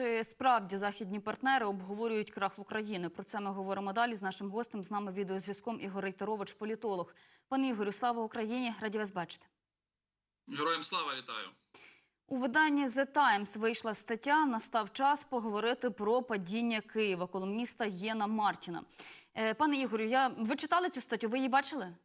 Чи справді західні партнери обговорюють крах України? Про це ми говоримо далі з нашим гостем. З нами відеозв'язком Ігор Рейтерович, політолог. Пане Ігорю, слава Україні! Раді вас бачити. Героям слава вітаю. У виданні The Times вийшла стаття. Настав час поговорити про падіння Києва, колумніста Єна Мартіна. Е, Пане Ігорю, я ви читали цю статтю? Ви її бачили?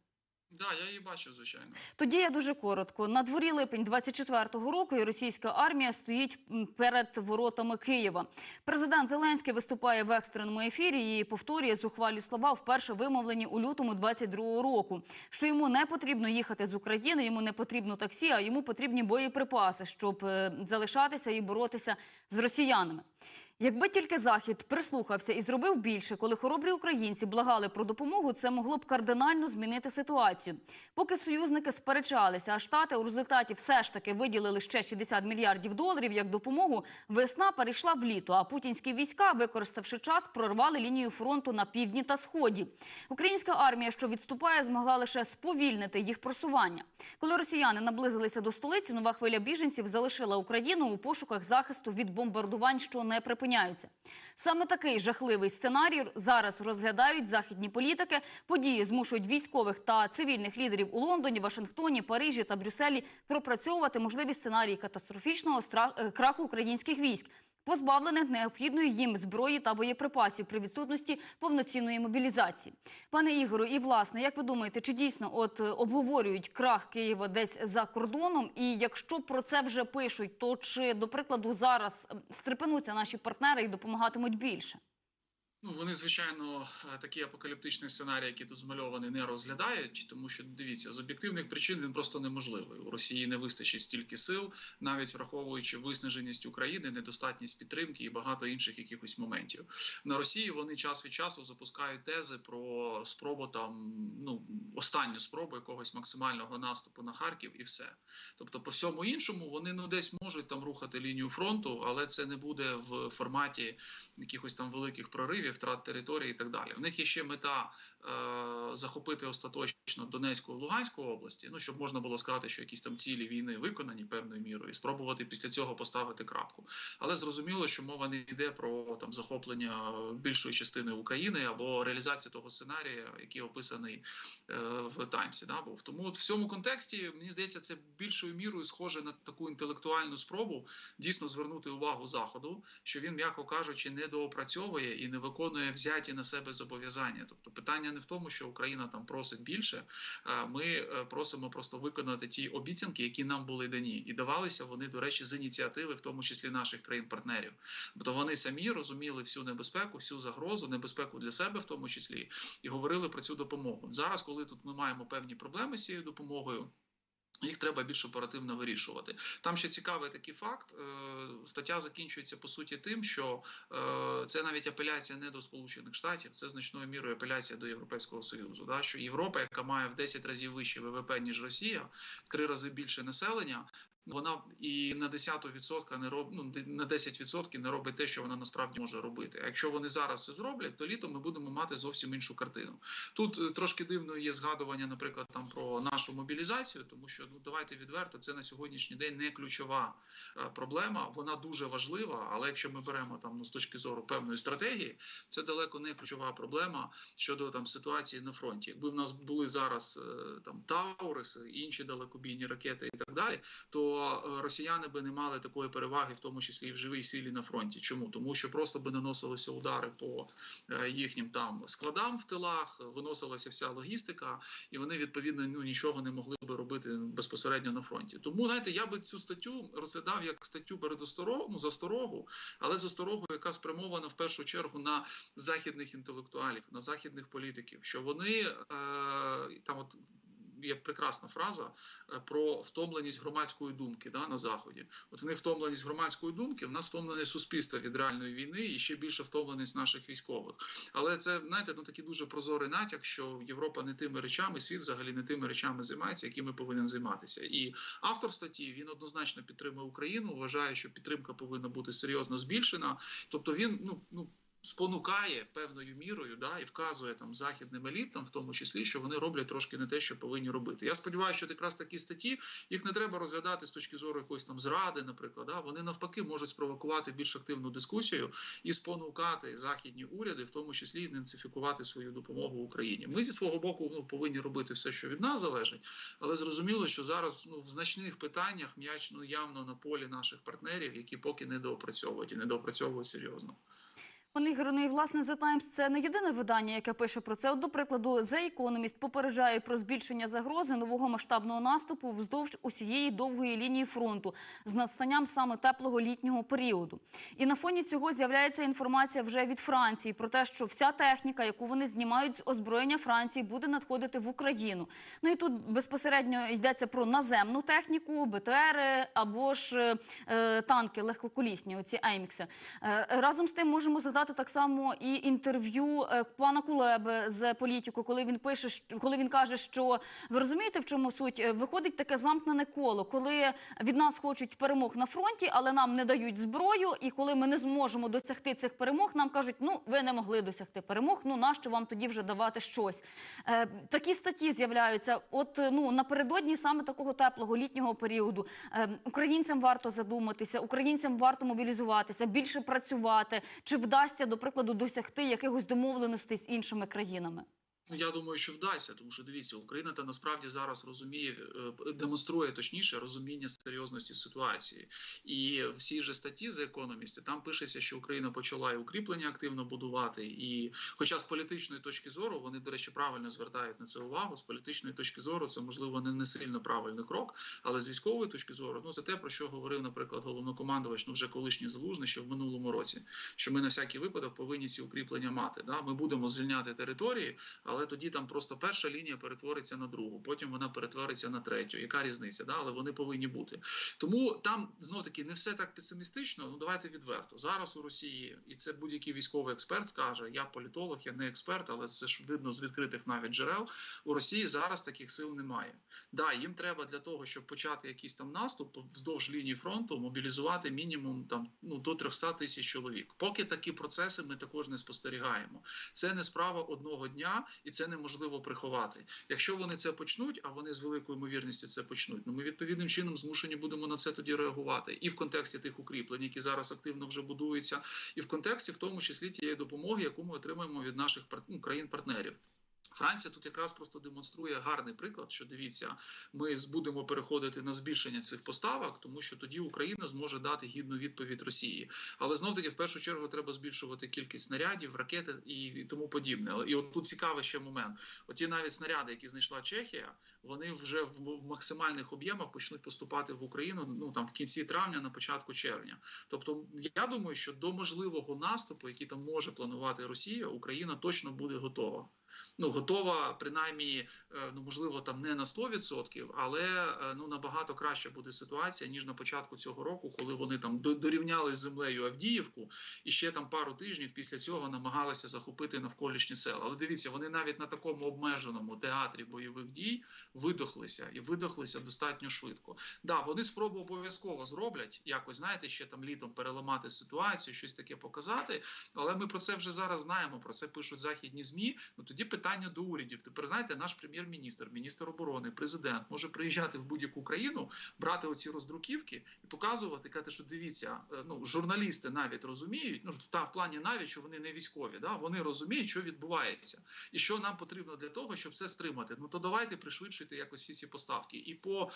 Да, я її бачив, звичайно. Тоді я дуже коротко. На дворі липень 24-го року і російська армія стоїть перед воротами Києва. Президент Зеленський виступає в екстреному ефірі і повторює зухвалі слова, вперше вимовлені у лютому 22-го року. Що йому не потрібно їхати з України, йому не потрібно таксі, а йому потрібні боєприпаси, щоб е, залишатися і боротися з росіянами. Якби тільки захід прислухався і зробив більше, коли хоробрі українці благали про допомогу, це могло б кардинально змінити ситуацію. Поки союзники сперечалися, а штати у результаті все ж таки виділили ще 60 мільярдів доларів як допомогу. Весна перейшла в літо. А путінські війська, використавши час, прорвали лінію фронту на півдні та сході. Українська армія, що відступає, змогла лише сповільнити їх просування. Коли росіяни наблизилися до столиці, нова хвиля біженців залишила Україну у пошуках захисту від бомбардувань, що не припиняються. Саме такий жахливий сценарій зараз розглядають західні політики. Події змушують військових та цивільних лідерів у Лондоні, Вашингтоні, Парижі та Брюсселі пропрацьовувати можливі сценарії катастрофічного е, краху українських військ. Позбавлених необхідної їм зброї та боєприпасів при відсутності повноцінної мобілізації, пане Ігору, і власне, як ви думаєте, чи дійсно от е, обговорюють крах Києва десь за кордоном? І якщо про це вже пишуть, то чи до прикладу зараз стрепенуться наші партнери і допомагатимуть більше? Ну вони звичайно е, такі апокаліптичні сценарії, які тут змальовані, не розглядають, тому що дивіться з об'єктивних причин він просто неможливий. У Росії не вистачить стільки сил, навіть враховуючи виснаженість України, недостатність підтримки і багато інших якихось моментів. На Росії вони час від часу запускають тези про спробу там ну останню спробу якогось максимального наступу на Харків і все. Тобто, по всьому іншому вони ну десь можуть там рухати лінію фронту, але це не буде в форматі якихось там великих проривів, втрат території і так далі. У них є ще мета е, захопити остаточно Донецьку і Луганську області. Ну щоб можна було сказати, що якісь там цілі війни виконані певною мірою, і спробувати після цього поставити крапку. Але зрозуміло, що мова не йде про там захоплення більшої частини України або реалізацію того сценарія, який описаний е, в Таймсі. Да, був тому от в цьому контексті мені здається, це більшою мірою схоже на таку інтелектуальну спробу дійсно звернути увагу заходу, що він, м'яко кажучи, не доопрацьовує і не виконує взяті на себе зобов'язання. Тобто, питання не в тому, що Україна там просить більше. е, Ми е, просимо просто виконати ті обіцянки, які нам були дані, і давалися вони, до речі, з ініціативи, в тому числі наших країн-партнерів. Тобто вони самі розуміли всю небезпеку, всю загрозу, небезпеку для себе, в тому числі, і говорили про цю допомогу. Зараз, коли тут ми маємо певні проблеми з цією допомогою. Їх треба більш оперативно вирішувати. Там ще цікавий такий факт. Е, Стаття закінчується по суті тим, що е, це навіть апеляція не до Сполучених Штатів, це значною мірою апеляція до Європейського Союзу. Да? Що Європа, яка має в 10 разів вище ВВП ніж Росія, в три рази більше населення. Вона і на 10% не роб... ну, на 10% не робить те, що вона насправді може робити. А якщо вони зараз це зроблять, то літом ми будемо мати зовсім іншу картину. Тут е, трошки дивно є згадування, наприклад, там про нашу мобілізацію, тому що ну давайте відверто, це на сьогоднішній день не ключова е, проблема. Вона дуже важлива, але якщо ми беремо там ну, з точки зору певної стратегії, це далеко не ключова проблема щодо там ситуації на фронті. Якби в нас були зараз е, там Тауриси, інші далекобійні ракети і так далі, то е, росіяни би не мали такої переваги, в тому числі і в живій силі на фронті. Чому тому, що просто би наносилися удари по е, їхнім там складам в тилах, виносилася вся логістика, і вони відповідно ну нічого не могли би робити безпосередньо на фронті. Тому знаєте, я би цю статтю розглядав як статтю передосторогу, засторогу, але засторогу, яка спрямована в першу чергу на західних інтелектуалів, на західних політиків, що вони е, там от. Є прекрасна фраза е, про втомленість громадської думки да, на заході. От вони втомленість громадської думки. В нас втомленість суспільства від реальної війни і ще більше втомленість наших військових. Але це знаєте, ну такий дуже прозорий натяк, що Європа не тими речами, світ взагалі не тими речами займається, якими повинен займатися. І автор статті він однозначно підтримує Україну. Вважає, що підтримка повинна бути серйозно збільшена. Тобто він ну ну спонукає певною мірою, да, і вказує там західним елітам, в тому числі, що вони роблять трошки не те, що повинні робити. Я сподіваюся, що якраз такі статті їх не треба розглядати з точки зору якоїсь там зради, наприклад. Да, вони навпаки можуть спровокувати більш активну дискусію і спонукати західні уряди, в тому числі інтенсифікувати свою допомогу Україні. Ми зі свого боку ну, повинні робити все, що від нас залежить, але зрозуміло, що зараз ну в значних питаннях м'яч ну явно на полі наших партнерів, які поки не доопрацьовують і не доопрацьовують серйозно. Пане Ігоре, ну і власне The Times – це не єдине видання, яке пише про це. От, до прикладу, The Economist попереджає про збільшення загрози нового масштабного наступу вздовж усієї довгої лінії фронту з настанням саме теплого літнього періоду. І на фоні цього з'являється інформація вже від Франції про те, що вся техніка, яку вони знімають з озброєння Франції, буде надходити в Україну. Ну і тут безпосередньо йдеться про наземну техніку, БТР або ж е, танки легкоколісні, оці Еймікси. Е, разом з тим можемо згадати так само і інтерв'ю е, пана Кулеби з політику, коли він пише, коли він каже, що ви розумієте, в чому суть? Е, Виходить таке замкнене коло, коли від нас хочуть перемог на фронті, але нам не дають зброю. І коли ми не зможемо досягти цих перемог, нам кажуть, ну ви не могли досягти перемог. Ну нащо вам тоді вже давати щось? Е, такі статті з'являються. От е, ну напередодні саме такого теплого літнього періоду е, українцям варто задуматися, українцям варто мобілізуватися, більше працювати. Чи вдасться до прикладу досягти якихось домовленостей з іншими країнами? Ну, я думаю, що вдасться, тому що дивіться, Україна та насправді зараз розуміє, е, демонструє точніше розуміння серйозності ситуації. І всі ж статті з економісти там пишеться, що Україна почала і укріплення активно будувати. І, хоча з політичної точки зору вони, до речі, правильно звертають на це увагу. З політичної точки зору це можливо не, не сильно правильний крок, але з військової точки зору, ну це те про що говорив, наприклад, головнокомандувач, ну вже колишній залужний ще в минулому році. Що ми на всякий випадок повинні ці укріплення мати. Да? Ми будемо звільняти території, але тоді там просто перша лінія перетвориться на другу, потім вона перетвориться на третю. Яка різниця? Да? Але вони повинні бути. Тому там знов таки не все так песимістично. Ну давайте відверто. Зараз у Росії, і це будь-який військовий експерт скаже: я політолог, я не експерт, але це ж видно з відкритих навіть джерел. У Росії зараз таких сил немає. Да, їм треба для того, щоб почати якийсь там наступ вздовж лінії фронту, мобілізувати мінімум там ну до 300 тисяч чоловік. Поки такі процеси ми також не спостерігаємо. Це не справа одного дня, і це неможливо приховати. Якщо вони це почнуть, а вони з великою ймовірністю це почнуть, ну ми відповідним чином змушені будемо на це тоді реагувати, і в контексті тих укріплень, які зараз активно вже будуються, і в контексті, в тому числі тієї допомоги, яку ми отримаємо від наших ну, країн-партнерів. Франція тут якраз просто демонструє гарний приклад, що дивіться, ми будемо переходити на збільшення цих поставок, тому що тоді Україна зможе дати гідну відповідь Росії. Але знов таки, в першу чергу, треба збільшувати кількість снарядів, ракет і тому подібне. І от тут цікавий ще момент. Оті навіть снаряди, які знайшла Чехія, вони вже в максимальних об'ємах почнуть поступати в Україну ну там в кінці травня, на початку червня. Тобто, я думаю, що до можливого наступу, який там може планувати Росія, Україна точно буде готова. Ну, готова, принаймні, е, ну можливо, там не на 100%, але е, ну набагато краще буде ситуація ніж на початку цього року, коли вони там до- дорівняли з землею Авдіївку, і ще там пару тижнів після цього намагалися захопити навколишні села. Але дивіться, вони навіть на такому обмеженому театрі бойових дій видохлися і видохлися достатньо швидко. Да, вони спробу обов'язково зроблять якось, знаєте, ще там літом переламати ситуацію, щось таке показати. Але ми про це вже зараз знаємо. Про це пишуть західні змі. Ну тоді питання до урядів. Тепер знаєте, наш прем'єр-міністр, міністр оборони, президент може приїжджати в будь-яку країну, брати оці роздруківки і показувати, казати, що дивіться, е, ну журналісти навіть розуміють. Ну та в плані навіть що вони не військові, да вони розуміють, що відбувається, і що нам потрібно для того, щоб це стримати. Ну то давайте пришвидшуйте якось всі ці поставки. І по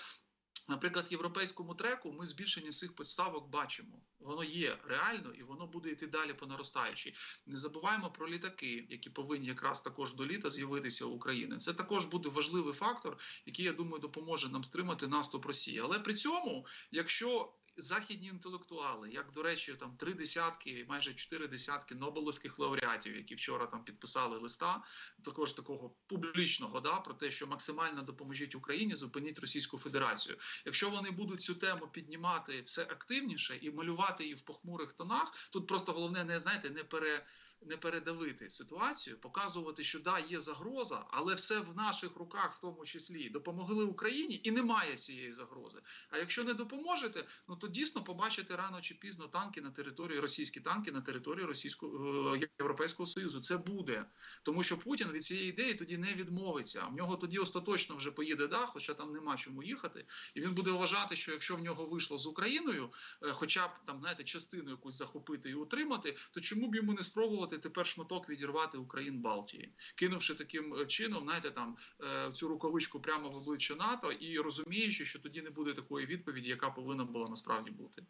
Наприклад, європейському треку ми збільшення цих поставок бачимо. Воно є реально і воно буде йти далі по наростаючій. Не забуваємо про літаки, які повинні якраз також до літа з'явитися у Україні. Це також буде важливий фактор, який я думаю допоможе нам стримати наступ Росії. Але при цьому, якщо західні інтелектуали, як до речі, там три десятки, майже чотири десятки Нобелевських лауреатів, які вчора там підписали листа, також такого публічного, да про те, що максимально допоможіть Україні, зупиніть Російську Федерацію. Якщо вони будуть цю тему піднімати все активніше і малювати її в похмурих тонах, тут просто головне не знаєте, не пере. Не передавити ситуацію, показувати, що да, є загроза, але все в наших руках, в тому числі, допомогли Україні, і немає цієї загрози. А якщо не допоможете, ну то дійсно побачите рано чи пізно танки на території російські танки на території російського е, європейського союзу. Це буде, тому що Путін від цієї ідеї тоді не відмовиться. В нього тоді остаточно вже поїде да, хоча там нема чому їхати, і він буде вважати, що якщо в нього вийшло з Україною, е, хоча б там знаєте, частину якусь захопити і утримати, то чому б йому не спробувати тепер шматок відірвати Україн Балтії, кинувши таким е, чином, знаєте, там е, цю рукавичку прямо в обличчя НАТО і розуміючи, що тоді не буде такої відповіді, яка повинна була насправді бути.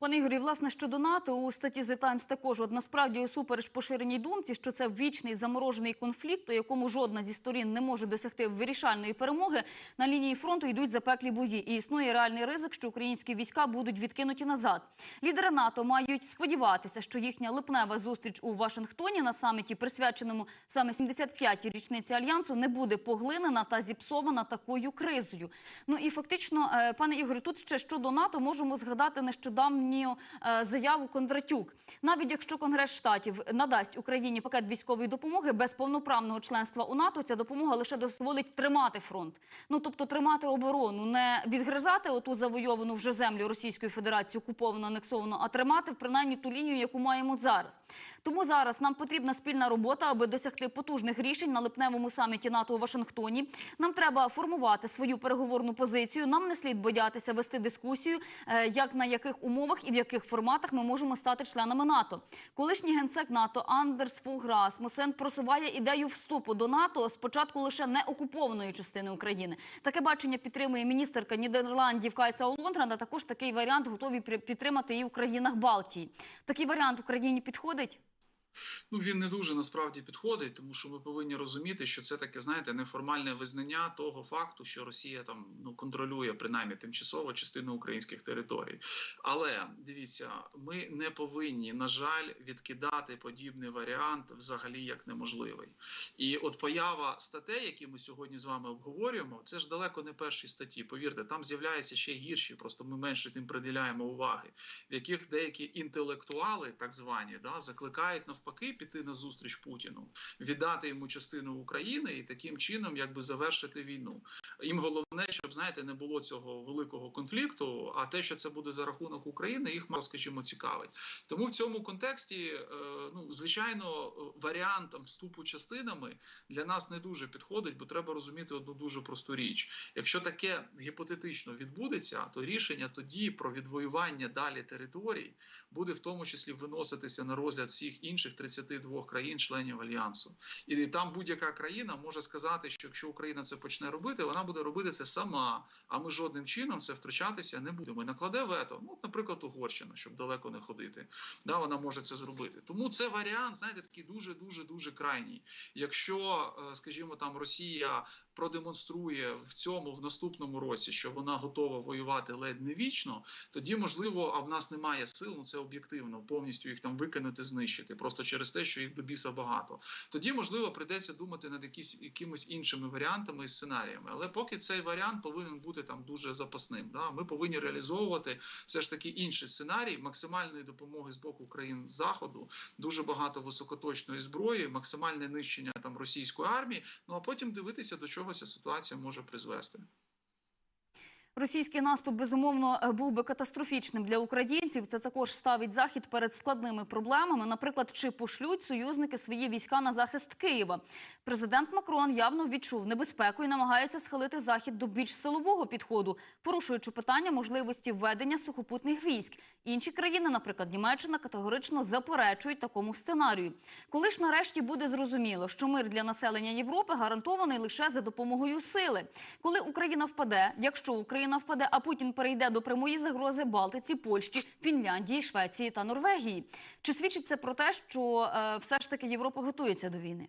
Пане Ігорі, власне, щодо НАТО у статті The Times також от насправді усупереч поширеній думці, що це вічний заморожений конфлікт, у якому жодна зі сторін не може досягти вирішальної перемоги. На лінії фронту йдуть запеклі бої, і існує реальний ризик, що українські війська будуть відкинуті назад. Лідери НАТО мають сподіватися, що їхня липнева зустріч у Вашингтоні на саміті, присвяченому саме 75-й річниці альянсу, не буде поглинена та зіпсована такою кризою. Ну і фактично, е, пане Ігорю, тут ще щодо НАТО можемо згадати нещодавню е, заяву Кондратюк. Навіть якщо Конгрес штатів надасть Україні пакет військової допомоги без повноправного членства у НАТО, ця допомога лише дозволить тримати фронт. Ну тобто тримати оборону, не відгризати оту завойовану вже землю Російської Федерації, окуповану, анексовану, а тримати принаймні ту лінію, яку маємо зараз. Тому зараз нам потрібна спільна робота, аби досягти потужних рішень на липневому саміті НАТО у Вашингтоні. Нам треба формувати свою переговорну позицію. Нам не слід боятися вести дискусію, е, як на яких умовах і в яких форматах ми можемо стати членами НАТО. Колишній генсек НАТО Андерс Фуг Расмусен просуває ідею вступу до НАТО спочатку лише не окупованої частини України. Таке бачення підтримує міністерка Нідерландів Кайса Олондра. а також такий варіант готові підтримати і в країнах Балтії. Такий варіант Україні підходить. Ну він не дуже насправді підходить, тому що ми повинні розуміти, що це таке, знаєте, неформальне визнання того факту, що Росія там ну контролює принаймні тимчасово частину українських територій. Але дивіться, ми не повинні, на жаль, відкидати подібний варіант взагалі як неможливий. І от поява статей, які ми сьогодні з вами обговорюємо, це ж далеко не перші статті. Повірте, там з'являються ще гірші, просто ми менше з ним приділяємо уваги, в яких деякі інтелектуали, так звані, да, закликають навпаки піти на зустріч Путіну, віддати йому частину України і таким чином якби завершити війну. Їм головне, щоб знаєте, не було цього великого конфлікту. А те, що це буде за рахунок України, їх мало скажімо цікавить. Тому в цьому контексті, е, ну звичайно, варіант там, вступу частинами для нас не дуже підходить, бо треба розуміти одну дуже просту річ. Якщо таке гіпотетично відбудеться, то рішення тоді про відвоювання далі територій буде в тому числі виноситися на розгляд всіх інших 32 країн-членів альянсу. І там будь-яка країна може сказати, що якщо Україна це почне робити, вона буде робити це сама. А ми жодним чином це втручатися не будемо. І накладе вето. Ну, наприклад, Угорщина, щоб далеко не ходити. Да, вона може це зробити. Тому це варіант, знаєте, такий дуже дуже дуже крайній. Якщо, е, скажімо, там Росія продемонструє в цьому в наступному році, що вона готова воювати ледь не вічно, тоді можливо, а в нас немає сил, ну це об'єктивно, повністю їх там викинути, знищити, просто через те, що їх до біса багато. Тоді можливо прийдеться думати над якісь якимись іншими варіантами і сценаріями. Але поки цей варіант повинен бути там дуже запасним. Да? Ми повинні реалізовувати все ж таки інший сценарій максимальної допомоги з боку країн заходу, дуже багато високоточної зброї, максимальне нищення там російської армії. Ну а потім дивитися, до чого ця ситуація може призвести. Російський наступ безумовно е, був би катастрофічним для українців. Це також ставить захід перед складними проблемами. Наприклад, чи пошлють союзники свої війська на захист Києва? Президент Макрон явно відчув небезпеку і намагається схилити захід до більш силового підходу, порушуючи питання можливості введення сухопутних військ. Інші країни, наприклад, Німеччина, категорично заперечують такому сценарію. Коли ж нарешті буде зрозуміло, що мир для населення Європи гарантований лише за допомогою сили, коли Україна впаде, якщо Україна впаде, а Путін перейде до прямої загрози Балтиці, Польщі, Фінляндії, Швеції та Норвегії. Чи свідчить це про те, що е, все ж таки Європа готується до війни?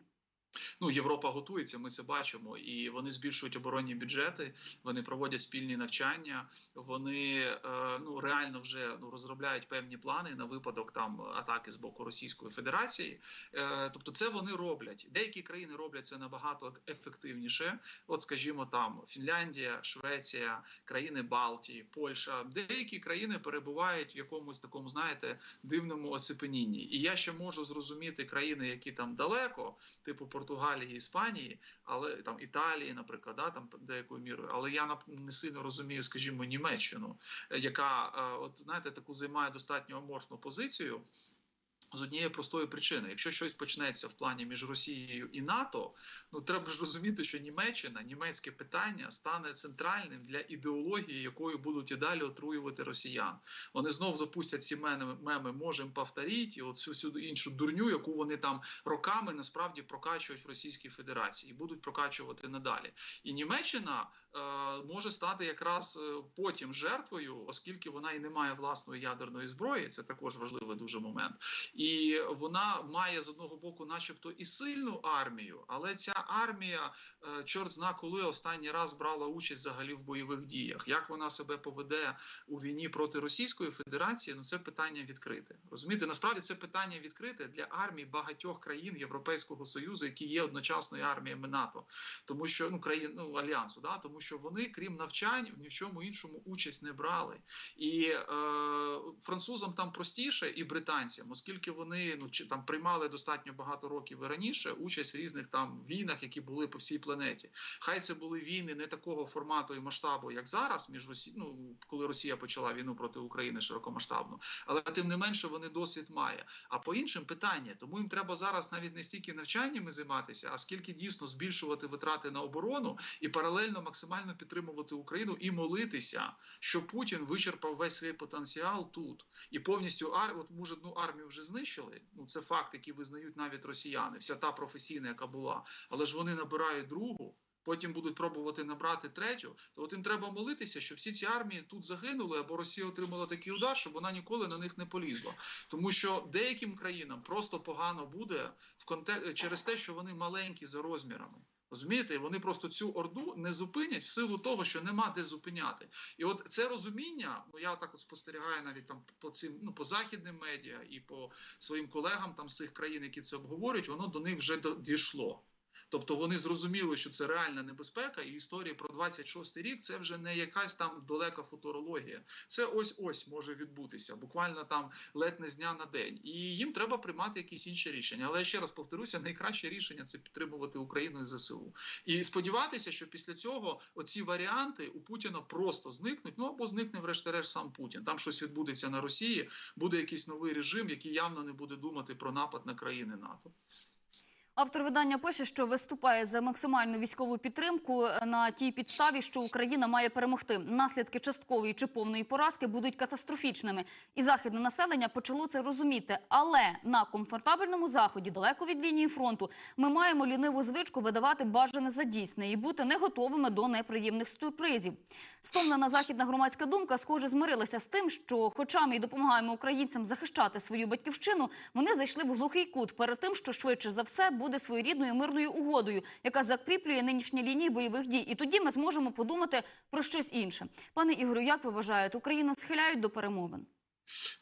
Ну, Європа готується, ми це бачимо, і вони збільшують оборонні бюджети, вони проводять спільні навчання, вони е, ну реально вже ну розробляють певні плани на випадок там атаки з боку Російської Федерації. Е, тобто, це вони роблять. Деякі країни роблять це набагато ефективніше. От, скажімо, там Фінляндія, Швеція, країни Балтії, Польща. Деякі країни перебувають в якомусь такому, знаєте, дивному оцепенінні. І я ще можу зрозуміти країни, які там далеко, типу Португалії, Іспанії, але там Італії, наприклад, да, там деякою мірою. Але я не сильно розумію, скажімо, Німеччину, яка от знаєте, таку займає достатньо аморфну позицію. З однієї простої причини, якщо щось почнеться в плані між Росією і НАТО, ну треба ж розуміти, що Німеччина, німецьке питання стане центральним для ідеології, якою будуть і далі отруювати росіян. Вони знов запустять ці меми, меми можемо повторити, і от всю всю іншу дурню, яку вони там роками насправді прокачують в Російській Федерації і будуть прокачувати надалі. І Німеччина е, може стати якраз потім жертвою, оскільки вона і не має власної ядерної зброї. Це також важливий дуже момент. І вона має з одного боку, начебто, і сильну армію, але ця армія, чорт зна, коли останній раз брала участь взагалі в бойових діях. Як вона себе поведе у війні проти Російської Федерації? Ну це питання відкрите. Розумієте, насправді це питання відкрите для армій багатьох країн Європейського союзу, які є одночасною арміями НАТО, тому що ну країн ну альянсу, да тому що вони, крім навчань, ні в чому іншому участь не брали. І е, французам там простіше, і британцям, оскільки вони ну чи там приймали достатньо багато років і раніше участь в різних там війнах, які були по всій планеті. Хай це були війни не такого формату і масштабу, як зараз, між Росі... ну, коли Росія почала війну проти України широкомасштабно, але тим не менше вони досвід має. А по іншим питання, тому їм треба зараз навіть не стільки навчаннями займатися, а скільки дійсно збільшувати витрати на оборону і паралельно максимально підтримувати Україну і молитися, що Путін вичерпав весь свій потенціал тут і повністю ар... от може одну армію вже знищили. Ну це факт, який визнають навіть росіяни. Вся та професійна, яка була, але ж вони набирають другу. Потім будуть пробувати набрати третю, то от їм треба молитися, що всі ці армії тут загинули, або Росія отримала такий удар, щоб вона ніколи на них не полізла. Тому що деяким країнам просто погано буде в контек... через те, що вони маленькі за розмірами. Розумієте, вони просто цю орду не зупинять в силу того, що нема де зупиняти. І от це розуміння, ну я так от спостерігаю навіть там по цим ну по західним медіа і по своїм колегам там з цих країн, які це обговорюють, воно до них вже дійшло. Тобто вони зрозуміли, що це реальна небезпека, і історія про 26-й рік це вже не якась там далека футурологія. Це ось ось може відбутися, буквально там ледь не з дня на день. І їм треба приймати якісь інші рішення. Але я ще раз повторюся, найкраще рішення це підтримувати Україну і ЗСУ. І сподіватися, що після цього оці варіанти у Путіна просто зникнуть. Ну або зникне, врешті-решт, сам Путін. Там щось відбудеться на Росії, буде якийсь новий режим, який явно не буде думати про напад на країни НАТО. Автор видання пише, що виступає за максимальну військову підтримку на тій підставі, що Україна має перемогти. Наслідки часткової чи повної поразки будуть катастрофічними, і західне населення почало це розуміти. Але на комфортабельному заході, далеко від лінії фронту, ми маємо ліниву звичку видавати бажане за дійсне і бути не готовими до неприємних сюрпризів. Стомлена західна громадська думка, схоже, змирилася з тим, що, хоча ми й допомагаємо українцям захищати свою батьківщину, вони зайшли в глухий кут перед тим, що швидше за все буде своєрідною мирною угодою, яка закріплює нинішні лінії бойових дій. І тоді ми зможемо подумати про щось інше. Пане Ігорю, як ви вважаєте, Україну схиляють до перемовин?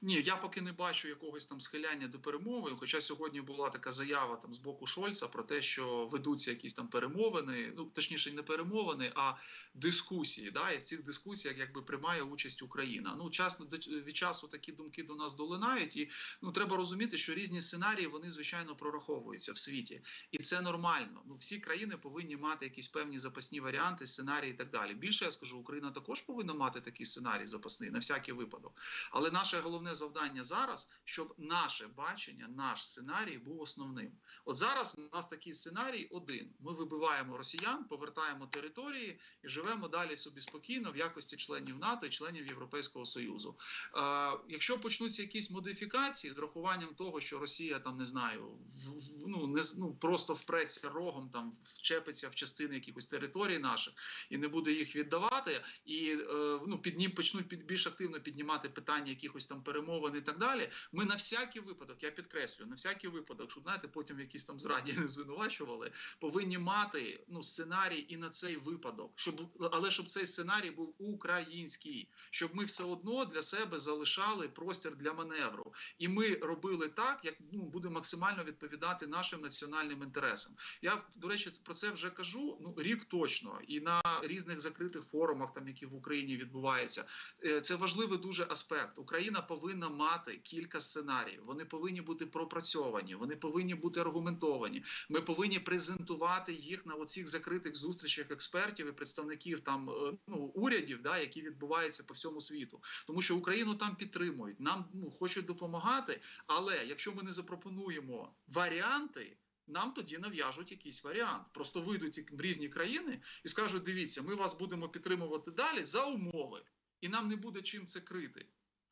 Ні, я поки не бачу якогось там схиляння до перемови. Хоча сьогодні була така заява там з боку Шольца про те, що ведуться якісь там перемовини, ну точніше, не перемовини, а дискусії. Да, і в цих дискусіях якби приймає участь Україна. Ну, час від часу такі думки до нас долинають, і ну треба розуміти, що різні сценарії вони звичайно прораховуються в світі, і це нормально. Ну всі країни повинні мати якісь певні запасні варіанти, сценарії і так далі. Більше я скажу, Україна також повинна мати такий сценарій запасний на всякий випадок. Але головне завдання зараз, щоб наше бачення, наш сценарій був основним. От зараз у нас такий сценарій один: ми вибиваємо росіян, повертаємо території і живемо далі собі спокійно в якості членів НАТО і членів Європейського союзу. Е, якщо почнуться якісь модифікації з рахуванням того, що Росія там не знаю, в, ну не ну просто впреться рогом, там вчепиться в частини якихось територій наших і не буде їх віддавати, і е, ну піднім почнуть під більш активно піднімати питання якихось там перемог перемовини і так далі. Ми на всякий випадок, я підкреслю, на всякий випадок, щоб знаєте, потім якісь там зраді не звинувачували, повинні мати ну сценарій і на цей випадок, щоб але щоб цей сценарій був український, щоб ми все одно для себе залишали простір для маневру, і ми робили так, як ну буде максимально відповідати нашим національним інтересам. Я до речі, про це вже кажу. Ну рік точно, і на різних закритих форумах, там які в Україні відбуваються. Е, Це важливий дуже аспект. Україна повинна мати кілька сценаріїв. Вони повинні бути пропрацьовані, вони повинні бути аргументовані. Ми повинні презентувати їх на оцих закритих зустрічах експертів і представників там е, ну урядів, да, які відбуваються по всьому світу. Тому що Україну там підтримують, нам ну хочуть допомагати. Але якщо ми не запропонуємо варіанти. Нам тоді нав'яжуть якийсь варіант. Просто вийдуть різні країни і скажуть: дивіться, ми вас будемо підтримувати далі за умови, і нам не буде чим це крити.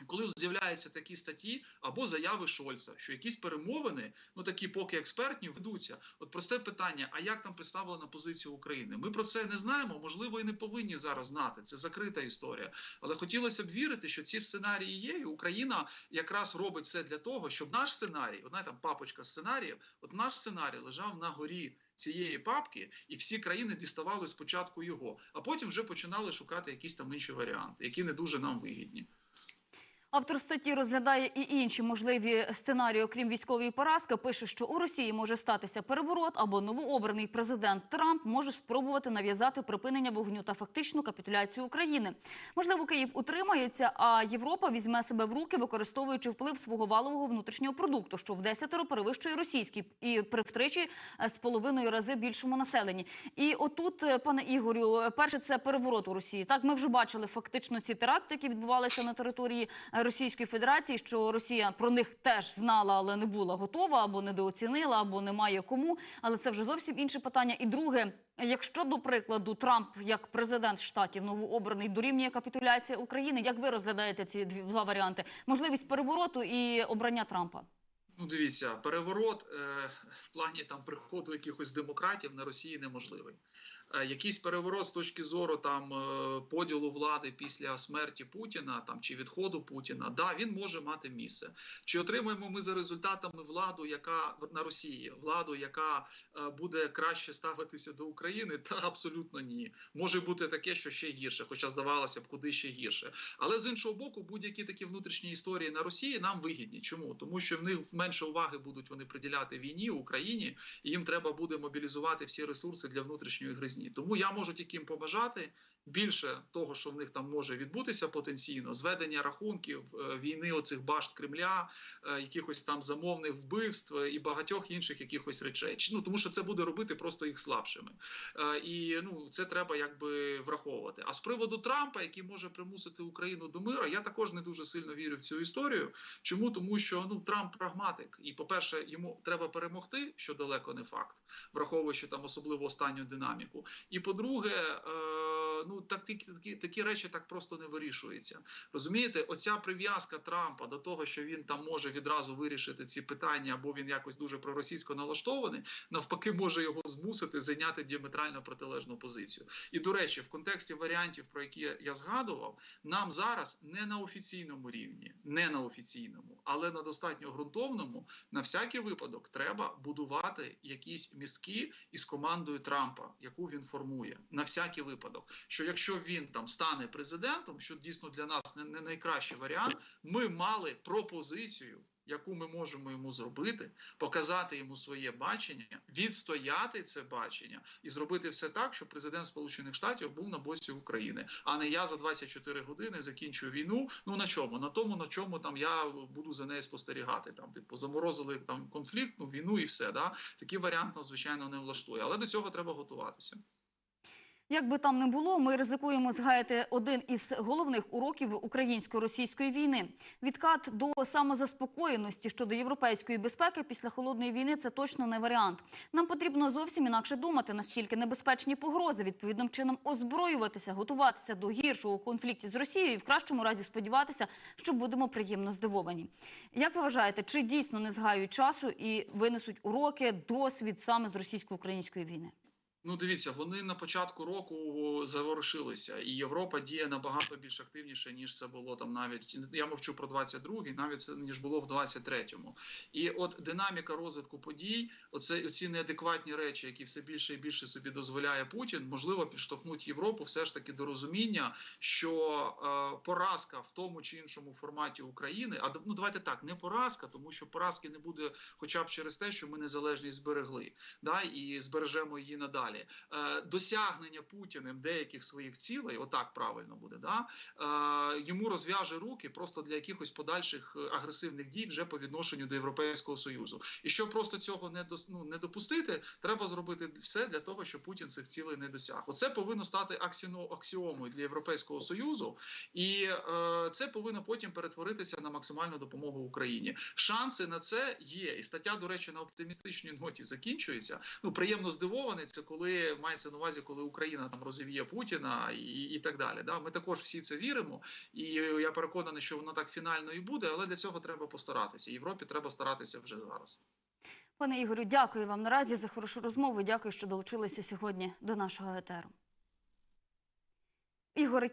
Коли з'являються такі статті або заяви Шольца, що якісь перемовини, ну такі поки експертні, ведуться. От просте питання: а як там представлена позиція України? Ми про це не знаємо, можливо, і не повинні зараз знати. Це закрита історія. Але хотілося б вірити, що ці сценарії є, і Україна якраз робить все для того, щоб наш сценарій, одна там папочка сценаріїв, от наш сценарій лежав на горі. Цієї папки, і всі країни діставали спочатку його, а потім вже починали шукати якісь там інші варіанти, які не дуже нам вигідні. Автор статті розглядає і інші можливі сценарії, окрім військової поразки. Пише, що у Росії може статися переворот або новообраний президент Трамп може спробувати нав'язати припинення вогню та фактичну капітуляцію України. Можливо, Київ утримається, а Європа візьме себе в руки, використовуючи вплив свого валового внутрішнього продукту, що в десятеро перевищує російський і при втричі з половиною рази більшому населенні. І отут, е, пане Ігорю, перше це переворот у Росії. Так, ми вже бачили фактично ці теракти, які відбувалися на території е, Російської Федерації, що Росія про них теж знала, але не була готова, або недооцінила, або немає кому. Але це вже зовсім інше питання. І друге, якщо до прикладу Трамп як президент штатів новообраний дорівнює капітуляція України, як ви розглядаєте ці два варіанти? Можливість перевороту і обрання Трампа? Ну, дивіться, переворот е, в плані там приходу якихось демократів на Росії неможливий. Е, якийсь переворот з точки зору там е, поділу влади після смерті Путіна там чи відходу Путіна, да, він може мати місце. Чи отримаємо ми за результатами владу, яка на Росії, владу, яка е, буде краще ставитися до України? Та абсолютно ні. Може бути таке, що ще гірше, хоча здавалося б, куди ще гірше. Але з іншого боку, будь-які такі внутрішні історії на Росії нам вигідні. Чому? Тому що в них менше уваги будуть вони приділяти війні Україні, і їм треба буде мобілізувати всі ресурси для внутрішньої гризні. Тому я можу тільки їм побажати більше того, що в них там може відбутися потенційно, зведення рахунків е, війни оцих башт Кремля, е, якихось там замовних вбивств і багатьох інших якихось речей. Ну тому що це буде робити просто їх слабшими. Е, І ну це треба якби враховувати. А з приводу Трампа, який може примусити Україну до миру, я також не дуже сильно вірю в цю історію. Чому тому, що ну Трамп прагматик, і по-перше, йому треба перемогти, що далеко не факт, враховуючи там особливо останню динаміку. І по-друге, е, ну так такі, такі, такі речі так просто не вирішуються. Розумієте, оця прив'язка Трампа до того, що він там може відразу вирішити ці питання, або він якось дуже проросійсько налаштований, навпаки, може його змусити зайняти діаметрально протилежну позицію. І до речі, в контексті варіантів, про які я згадував, нам зараз не на офіційному рівні, не на офіційному, але на достатньо ґрунтовному, на всякий випадок треба будувати якісь містки із командою Трампа, яку він формує, на всякий випадок. Що якщо він там стане президентом, що дійсно для нас не, не найкращий варіант, ми мали пропозицію. Яку ми можемо йому зробити, показати йому своє бачення, відстояти це бачення і зробити все так, щоб президент Сполучених Штатів був на боці України, а не я за 24 години закінчую війну. Ну на чому? На тому, на чому там я буду за нею спостерігати. Там типу заморозили там конфлікт, ну війну і все. Да? Такий варіант нас звичайно не влаштує, але до цього треба готуватися. Як би там не було, ми ризикуємо згаяти один із головних уроків українсько-російської війни. Відкат до самозаспокоєності щодо європейської безпеки після холодної війни це точно не варіант. Нам потрібно зовсім інакше думати, наскільки небезпечні погрози відповідним чином озброюватися, готуватися до гіршого у конфлікті з Росією і в кращому разі сподіватися, що будемо приємно здивовані. Як ви вважаєте, чи дійсно не згаюють часу і винесуть уроки, досвід саме з російсько-української війни? Ну, дивіться, вони на початку року заворушилися, і Європа діє набагато більш активніше, ніж це було там навіть. Я мовчу про 22-й, навіть ніж було в 23-му. І от динаміка розвитку подій, оце оці неадекватні речі, які все більше і більше собі дозволяє Путін, можливо, підштовхнуть Європу все ж таки до розуміння, що е, поразка в тому чи іншому форматі України, а ну давайте так, не поразка, тому що поразки не буде, хоча б через те, що ми незалежність зберегли, да і збережемо її надалі. Е, досягнення Путіним деяких своїх цілей, отак правильно буде, да е, йому розв'яже руки просто для якихось подальших е, агресивних дій вже по відношенню до Європейського союзу. І щоб просто цього не ну, не допустити, треба зробити все для того, щоб Путін цих цілей не досяг. Оце повинно стати аксіомою для Європейського союзу, і е, це повинно потім перетворитися на максимальну допомогу Україні. Шанси на це є. І стаття, до речі, на оптимістичній ноті закінчується. Ну приємно здивований. Це коли мається на увазі, коли Україна там розів'є Путіна і, і так далі. Да, ми також всі це віримо, і я переконаний, що воно так фінально і буде, але для цього треба постаратися. Європі треба старатися вже зараз. Пане Ігорю, дякую вам наразі за хорошу розмову. Дякую, що долучилися сьогодні до нашого етеру. Ігор